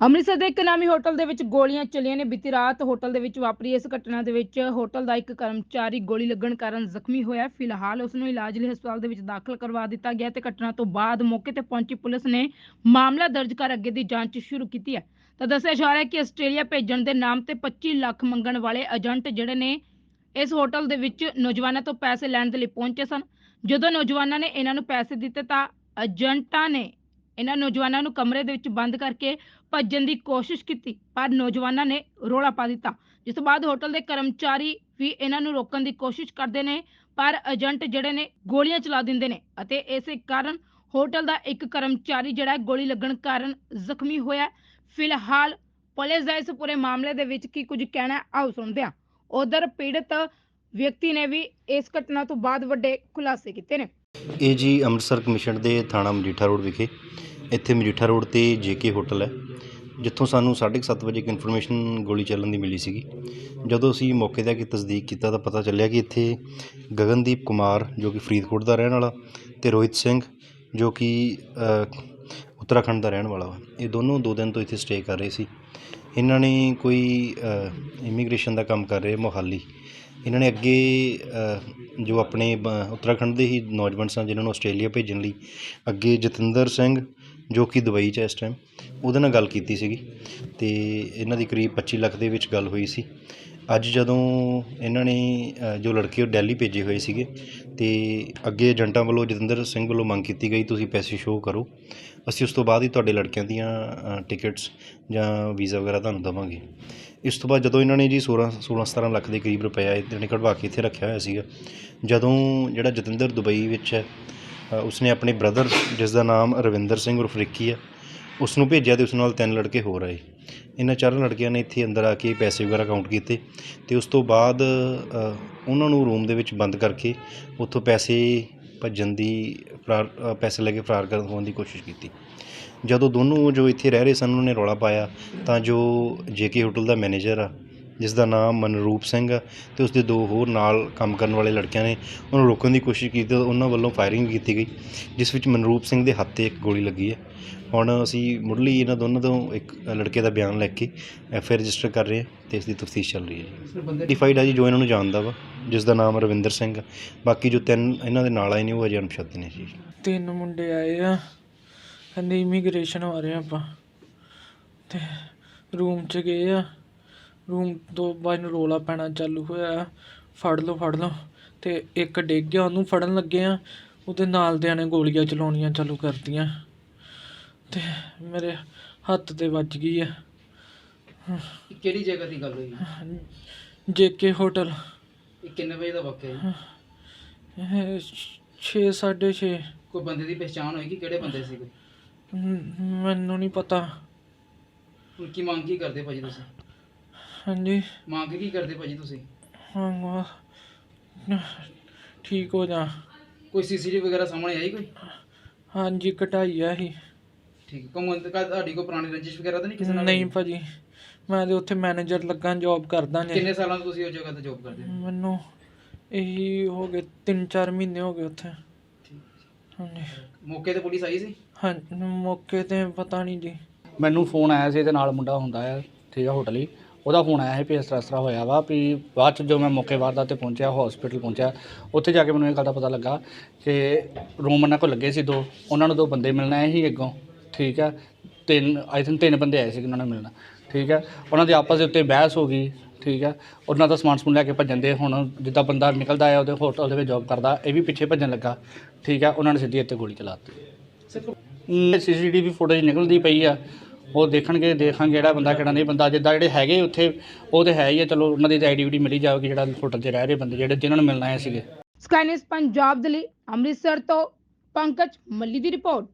ਅੰਮ੍ਰਿਤਸਰ ਦੇ ਇੱਕ ਨਾਮੀ ਹੋਟਲ ਦੇ ਵਿੱਚ ਗੋਲੀਆਂ ਚੱਲੀਆਂ ਨੇ। ਬੀਤੀ ਰਾਤ ਹੋਟਲ ਦੇ ਵਿੱਚ ਵਾਪਰੀ ਇਸ ਘਟਨਾ ਦੇ ਵਿੱਚ ਹੋਟਲ ਦਾ ਇੱਕ ਕਰਮਚਾਰੀ ਗੋਲੀ ਲੱਗਣ ਕਾਰਨ ਜ਼ਖਮੀ ਹੋਇਆ। ਫਿਲਹਾਲ ਉਸ ਨੂੰ ਇਲਾਜ ਲਈ ਹਸਪਤਾਲ ਦੇ ਵਿੱਚ ਦਾਖਲ ਕਰਵਾ ਦਿੱਤਾ ਗਿਆ ਤੇ ਘਟਨਾ ਤੋਂ ਬਾਅਦ ਮੌਕੇ ਤੇ ਪਹੁੰਚੀ ਪੁਲਿਸ ਨੇ ਮਾਮਲਾ ਦਰਜ ਕਰ ਅੱਗੇ ਦੀ ਜਾਂਚ ਸ਼ੁਰੂ ਕੀਤੀ ਹੈ। ਤਾਂ ਦੱਸਿਆ ਜਾ ਰਿਹਾ ਹੈ ਕਿ ਆਸਟ੍ਰੇਲੀਆ ਭੇਜਣ ਦੇ ਨਾਮ ਤੇ 25 ਲੱਖ ਮੰਗਣ ਵਾਲੇ ਏਜੰਟ ਜਿਹੜੇ ਨੇ, ਇਸ ਹੋਟਲ ਦੇ ਵਿੱਚ ਨੌਜਵਾਨਾਂ ਤੋਂ ਪੈਸੇ ਲੈਣ ਦੇ ਲਈ ਪਹੁੰਚੇ ਸਨ। ਜਦੋਂ ਨੌਜਵਾਨਾਂ ਨੇ ਇਹਨਾਂ ਨੂੰ ਪੈਸੇ ਦਿੱਤੇ ਤਾਂ ਏਜੰਟਾਂ ਨੇ ਇਹਨਾਂ ਨੌਜਵਾਨਾਂ ਨੂੰ ਕਮਰੇ ਦੇ ਵਿੱਚ ਬੰਦ ਕਰਕੇ ਭੱਜਣ ਦੀ ਕੋਸ਼ਿਸ਼ ਕੀਤੀ, ਪਰ ਨੌਜਵਾਨਾਂ ਨੇ ਰੋਲਾ ਪਾ ਦਿੱਤਾ। ਜਿਸ ਤੋਂ ਬਾਅਦ ਹੋਟਲ ਦੇ ਕਰਮਚਾਰੀ ਵੀ ਇਹਨਾਂ ਨੂੰ ਰੋਕਣ ਦੀ ਕੋਸ਼ਿਸ਼ ਕਰਦੇ ਨੇ, ਪਰ ਏਜੰਟ ਜਿਹੜੇ ਨੇ ਗੋਲੀਆਂ ਚਲਾ ਦਿੰਦੇ ਨੇ ਅਤੇ ਇਸੇ ਕਾਰਨ ਹੋਟਲ ਦਾ ਇੱਕ ਕਰਮਚਾਰੀ ਜਿਹੜਾ ਗੋਲੀ ਲੱਗਣ ਕਾਰਨ ਜ਼ਖਮੀ ਹੋਇਆ ਫਿਲਹਾਲ ਪੁਲਿਸ ਦਾ ਇਸ ਪੂਰੇ ਮਾਮਲੇ ਦੇ ਵਿੱਚ ਕੀ ਕੁਝ ਕਹਿਣਾ ਆਓ ਸੁਣਦੇ ਹਾਂ। ਉਧਰ ਪੀੜਤ ਵਿਅਕਤੀ ਨੇ ਵੀ ਇਸ ਘਟਨਾ ਤੋਂ ਬਾਅਦ ਵੱਡੇ ਖੁਲਾਸੇ ਕੀਤੇ ਨੇ। ਇਹ ਜੀ ਅੰਮ੍ਰਿਤਸਰ ਕਮਿਸ਼ਨ ਦੇ ਥਾਣਾ ਮਜੀਠਾ ਰੋਡ ਵਿਖੇ ਇੱਥੇ ਮਜੀਠਾ ਰੋਡ ਤੇ ਜੇਕੇ ਹੋਟਲ ਹੈ, ਜਿੱਥੋਂ ਸਾਨੂੰ 7:30 ਵਜੇ ਇੱਕ ਇਨਫੋਰਮੇਸ਼ਨ ਗੋਲੀ ਚੱਲਣ ਦੀ ਮਿਲੀ ਸੀਗੀ। ਜਦੋਂ ਅਸੀਂ ਮੌਕੇ ਤੇ ਆ ਕੇ ਤਸਦੀਕ ਕੀਤਾ ਤਾਂ ਪਤਾ ਚੱਲਿਆ ਕਿ ਇੱਥੇ ਗਗਨਦੀਪ ਕੁਮਾਰ, ਜੋ ਕਿ ਫਰੀਦਕੋਟ ਦਾ ਰਹਿਣ ਵਾਲਾ ਤੇ ਰੋਹਿਤ ਸਿੰਘ, ਜੋ ਕਿ ਉੱਤਰਾਖੰਡ ਦਾ ਰਹਿਣ ਵਾਲਾ ਵਾ, ਇਹ ਦੋਨੋਂ ਦੋ ਦਿਨ ਤੋਂ ਇੱਥੇ ਸਟੇ ਕਰ ਰਹੇ ਸੀ। ਇਹਨਾਂ ਨੇ ਕੋਈ ਇਮੀਗ੍ਰੇਸ਼ਨ ਦਾ ਕੰਮ ਕਰ ਰਹੇ ਮੋਹਾਲੀ। ਇਹਨਾਂ ਨੇ ਅੱਗੇ ਜੋ ਆਪਣੇ ਬ- ਉੱਤਰਾਖੰਡ ਦੇ ਹੀ ਨੌਜਵਾਨ ਸਨ, ਜਿਨ੍ਹਾਂ ਨੂੰ ਆਸਟ੍ਰੇਲੀਆ ਭੇਜਣ ਲਈ, ਅੱਗੇ ਜਤਿੰਦਰ ਸਿੰਘ ਜੋ ਕਿ ਦੁਬਈ 'ਚ ਹੈ ਇਸ ਟਾਈਮ ਉਹਦੇ ਨਾਲ ਗੱਲ ਕੀਤੀ ਸੀਗੀ ਅਤੇ ਇਹਨਾਂ ਦੀ ਕਰੀਬ 25 ਲੱਖ ਦੇ ਵਿੱਚ ਗੱਲ ਹੋਈ ਸੀ। ਅੱਜ ਜਦੋਂ ਇਹਨਾਂ ਨੇ ਜੋ ਲੜਕੇ ਉਹ ਦਿੱਲੀ ਭੇਜੇ ਹੋਏ ਸੀਗੇ ਅਤੇ ਅੱਗੇ ਏਜੰਟਾਂ ਵੱਲੋਂ ਜਤਿੰਦਰ ਸਿੰਘ ਵੱਲੋਂ ਮੰਗ ਕੀਤੀ ਗਈ, ਤੁਸੀਂ ਪੈਸੇ ਸ਼ੋਅ ਕਰੋ। ਅਸੀਂ ਉਸ ਤੋਂ ਬਾਅਦ ਹੀ ਤੁਹਾਡੇ ਲੜਕਿਆਂ ਦੀਆਂ ਟਿਕਟਸ ਜਾਂ ਵੀਜ਼ਾ ਵਗੈਰਾ ਤੁਹਾਨੂੰ ਦੇਵਾਂਗੇ। ਇਸ ਤੋਂ ਬਾਅਦ ਜਦੋਂ ਇਹਨਾਂ ਨੇ ਜੀ 16 16 17 ਲੱਖ ਦੇ ਕਰੀਬ ਰੁਪਇਆ ਇਹਨਾਂ ਨੇ ਕਢਵਾ ਕੇ ਇੱਥੇ ਰੱਖਿਆ ਹੋਇਆ ਸੀਗਾ, ਜਦੋਂ ਜਿਹੜਾ ਜਤਿੰਦਰ ਦੁਬਈ ਵਿੱਚ ਹੈ ਉਸਨੇ ਆਪਣੇ ਬ੍ਰਦਰ ਜਿਸ ਦਾ ਨਾਮ ਰਵਿੰਦਰ ਸਿੰਘ ਉਰਫ ਰਿੱਕੀ ਹੈ ਉਸ ਨੂੰ ਭੇਜਿਆ ਤੇ ਉਸ ਨਾਲ ਤਿੰਨ ਲੜਕੇ ਹੋਰ ਆਏ। ਇਹਨਾਂ ਚਾਰਾਂ ਲੜਕਿਆਂ ਨੇ ਇੱਥੇ ਅੰਦਰ ਆ ਕੇ ਪੈਸੇ ਵਗੈਰਾ ਕਾਊਂਟ ਕੀਤੇ ਤੇ ਉਸ ਤੋਂ ਬਾਅਦ ਉਹਨਾਂ ਨੂੰ ਰੂਮ ਦੇ ਵਿੱਚ ਬੰਦ ਕਰਕੇ ਉੱਥੋਂ ਪੈਸੇ ਭੱਜਣ ਦੀ ਫਰਾਰ ਪੈਸੇ ਲੈ ਕੇ ਫਰਾਰ ਕਰਨ ਹੋਣ ਦੀ ਕੋਸ਼ਿਸ਼ ਕੀਤੀ। ਜਦੋਂ ਦੋਨੋਂ ਜੋ ਇੱਥੇ ਰਹਿ ਰਹੇ ਸਨ, ਉਹਨਾਂ ਨੇ ਰੌਲਾ ਪਾਇਆ ਤਾਂ ਜੋ ਜੇਕੇ ਹੋਟਲ ਦਾ ਮੈਨੇਜਰ ਆ ਜਿਸ ਦਾ ਨਾਮ ਮਨਰੂਪ ਸਿੰਘ ਆ ਤੇ ਉਸ ਦੇ ਦੋ ਹੋਰ ਨਾਲ ਕੰਮ ਕਰਨ ਵਾਲੇ ਲੜਕਿਆਂ ਨੇ। ਉਹਨੂੰ ਰੋਕਣ ਦੀ ਕੋਸ਼ਿਸ਼ ਕੀਤੀ ਤਾਂ ਉਹਨਾਂ ਵੱਲੋਂ ਫਾਇਰਿੰਗ ਕੀਤੀ ਗਈ ਜਿਸ ਵਿੱਚ ਮਨਰੂਪ ਸਿੰਘ ਦੇ ਹੱਥ ਤੇ ਇੱਕ ਗੋਲੀ ਲੱਗੀ ਹੈ। ਹੁਣ ਅਸੀਂ ਮੁੱਢਲੀ ਇਹਨਾਂ ਦੋਨਾਂ ਤੋਂ ਇੱਕ ਲੜਕੇ ਦਾ ਬਿਆਨ ਲੈ ਕੇ ਐਫ ਆਈ ਰਜਿਸਟਰ ਕਰ ਰਹੇ ਹਾਂ ਤੇ ਇਸ ਦੀ ਤਫਤੀਸ਼ ਚੱਲ ਰਹੀ ਹੈ ਜੀ। ਡਿਫਾਈਡ ਆ ਜੀ ਜੋ ਇਹਨਾਂ ਨੂੰ ਜਾਣਦਾ ਵਾ ਜਿਸ ਦਾ ਨਾਮ ਰਵਿੰਦਰ ਸਿੰਘ ਆ। ਬਾਕੀ ਜੋ ਤਿੰਨ ਇਹਨਾਂ ਦੇ ਨਾਲ ਆਏ ਨੇ ਉਹ ਅਜੇ ਅਣਪਛਾਤੇ ਨੇ ਜੀ। ਤਿੰਨ ਮੁੰਡੇ ਆਏ ਆ ਕਹਿੰਦੇ ਇਮੀਗ੍ਰੇਸ਼ਨ ਆ ਰਹੇ ਆ ਆਪਾਂ। ਤੇ ਰੂਮ 'ਚ ਗਏ ਆ। ਰੂਮ ਤੋਂ ਬਾਅਦ ਨੂੰ ਰੋਲਾ ਪੈਣਾ ਚਾਲੂ ਹੋਇਆ। ਫੜ ਲਓ ਫੜ ਲਓ। ਤੇ ਇੱਕ ਡਿੱਗ ਗਿਆ ਉਹਨੂੰ ਫੜਨ ਲੱਗੇ ਆ। ਉਹਦੇ ਨਾਲ ਦਿਆਂ ਨੇ ਗੋਲੀਆਂ ਚਲਾਉਣੀਆਂ ਚਾਲੂ ਕਰਤੀਆਂ। ਤੇ ਮੇਰੇ ਹੱਥ ਤੇ ਵੱਜ ਗਈ ਆ। ਕਿਹੜੀ ਜਗ੍ਹਾ ਦੀ ਗੱਲ ਹੋਈ? JK hotel. ਇਹ ਕਿੰਨੇ ਵਜੇ ਦਾ ਵਕਤ ਹੈ ਜੀ? 6 6:30 ਕੋਈ ਬੰਦੇ ਦੀ ਪਛਾਣ ਹੋਈ ਕਿ ਕਿਹੜੇ ਬੰਦੇ ਸੀਗੇ? ਮੈਨੂੰ ਨਹੀਂ ਪਤਾ। ਹੁਣ ਕੀ ਮੰਗ ਕੀ ਕਰਦੇ ਭਾਜੀ ਤੁਸੀਂ? ਹਾਂਜੀ। ਮੰਗ ਕੀ ਕਰਦੇ ਭਾਜੀ ਤੁਸੀਂ? ਹਾਂ ਠੀਕ ਹੋ ਜਾ। ਕੋਈ ਸੀਸੀਟੀਵੀ ਵਗੈਰਾ ਸਾਹਮਣੇ ਆਈ ਕੋਈ? ਹਾਂਜੀ ਕਟਾਈ ਆ ਹੀ ਠੀਕ ਹੈ ਕਮਨ ਤੇ ਤੁਹਾਡੀ ਕੋਈ ਪੁਰਾਣੀ ਰੰਜਿਸ਼ ਵਗੈਰਾ ਤਾਂ ਨਹੀਂ ਕਿਸੇ ਨਾਲ ਨਹੀਂ ਭਾਜੀ ਮੈਂ ਤੇ ਉੱਥੇ ਮੈਨੇਜਰ ਲੱਗਾ ਜੌਬ ਕਰਦਾ ਜੀ। ਕਿੰਨੇ ਸਾਲਾਂ ਤੋਂ ਤੁਸੀਂ ਉਸ ਜਗ੍ਹਾ ਤੇ ਜੌਬ ਕਰਦੇ ਹੋ? ਮੈਨੂੰ ਇਹੀ ਹੋ ਗਏ 3-4 ਮਹੀਨੇ ਹੋ ਗਏ ਉੱਥੇ। ਹਾਂਜੀ। ਮੌਕੇ ਤੇ ਪੁਲਿਸ ਆਈ ਸੀ? ਹਾਂ ਮੌਕੇ ਤੇ ਪਤਾ ਨਹੀਂ ਜੀ। ਮੈਨੂੰ ਫੋਨ ਆਇਆ ਸੀ ਇਹਦੇ ਨਾਲ ਮੁੰਡਾ ਹੁੰਦਾ ਹੈ ਠੀਕ ਹੈ ਹੋਟਲ ਹੀ। ਉਹਦਾ ਫੋਨ ਆਇਆ ਸੀ ਵੀ ਇਸ ਤਰ੍ਹਾਂ ਇਸ ਤਰ੍ਹਾਂ ਹੋਇਆ ਵਾ ਵੀ ਬਾਅਦ ਚ ਜੋ ਮੈਂ ਮੌਕੇ ਵਾਰਦਾਤ ਤੇ ਪਹੁੰਚਿਆ ਹਸਪੀਟਲ ਪਹੁੰਚਿਆ ਉੱਥੇ ਜਾ ਕੇ ਮੈਨੂੰ ਇਹ ਗੱਲ ਦਾ ਪਤਾ ਲੱਗਾ ਕਿ ਰੂਮ ਉਹਨਾਂ ਕੋਲ ਲੱਗੇ ਸੀ ਦੋ ਉਹਨਾਂ ਨੂੰ ਦੋ ਬੰਦੇ ਮਿਲਣ ਆਏ ਸੀ ਅੱਗੋਂ ਠੀਕ ਹੈ ਤਿੰਨ ਆਈ ਥਿੰਕ ਤਿੰਨ ਬੰਦੇ ਆਏ ਸੀ ਉਹਨਾਂ ਨੂੰ ਮਿਲਣਾ ਠੀਕ ਹੈ ਉਹਨਾਂ ਦੇ ਆਪਸ ਦੇ ਉੱਤੇ ਬਹਿਸ ਹੋ ਗਈ ਠੀਕ ਹੈ ਉਹਨਾਂ ਦਾ ਸਮਾਨ ਸਮੂਨ ਲੈ ਕੇ ਭੱਜਣ ਦੇ ਹੁਣ ਜਿੱਦਾਂ ਬੰਦਾ ਨਿਕਲਦਾ ਆ ਉਹਦੇ ਹੋਟਲ ਦੇ ਵਿੱਚ ਜੌਬ ਕਰਦਾ ਇਹ ਵੀ ਪਿੱਛੇ ਭੱਜਣ ਲੱਗਾ ਠੀਕ ਹੈ ਉਹਨਾਂ ਨੇ ਸਿੱਧੀ ਇੱਥੇ ਗੋਲੀ ਚਲਾ ਦਿੱਤੀ। ਸੀਸੀਟੀਵੀ ਫੁਟੇਜ ਨਿਕਲਦੀ ਪਈ ਆ। ਉਹ ਦੇਖਣਗੇ, ਦੇਖਾਂਗੇ ਜਿਹੜਾ ਬੰਦਾ ਕਿਹੜਾ ਨਹੀਂ। ਬੰਦਾ ਜਿੱਦਾਂ ਜਿਹੜੇ ਹੈਗੇ ਉੱਥੇ, ਉਹ ਤੇ ਹੈ ਹੀ ਹੈ ਚਲੋ, ਉਹਨਾਂ ਦੀ ਆਈਡੀਵਿਟੀ ਮਿਲੀ ਜਾਵੇਗੀ ਜਿਹੜਾ ਹੋਟਲ 'ਚ ਰਹਿ ਰਹੇ ਬੰਦੇ, ਜਿਹੜੇ ਜਿਨ੍ਹਾਂ ਨੂੰ ਮਿਲਣਾ ਆਏ ਸੀਗੇ। ਸਕਾਈਨਿਊਜ਼ ਪੰਜਾਬ ਦੇ ਲਈ ਅੰਮ੍ਰਿਤਸਰ ਤੋਂ ਪੰਕਜ ਮੱਲੀ ਦੀ ਰਿਪੋਰਟ।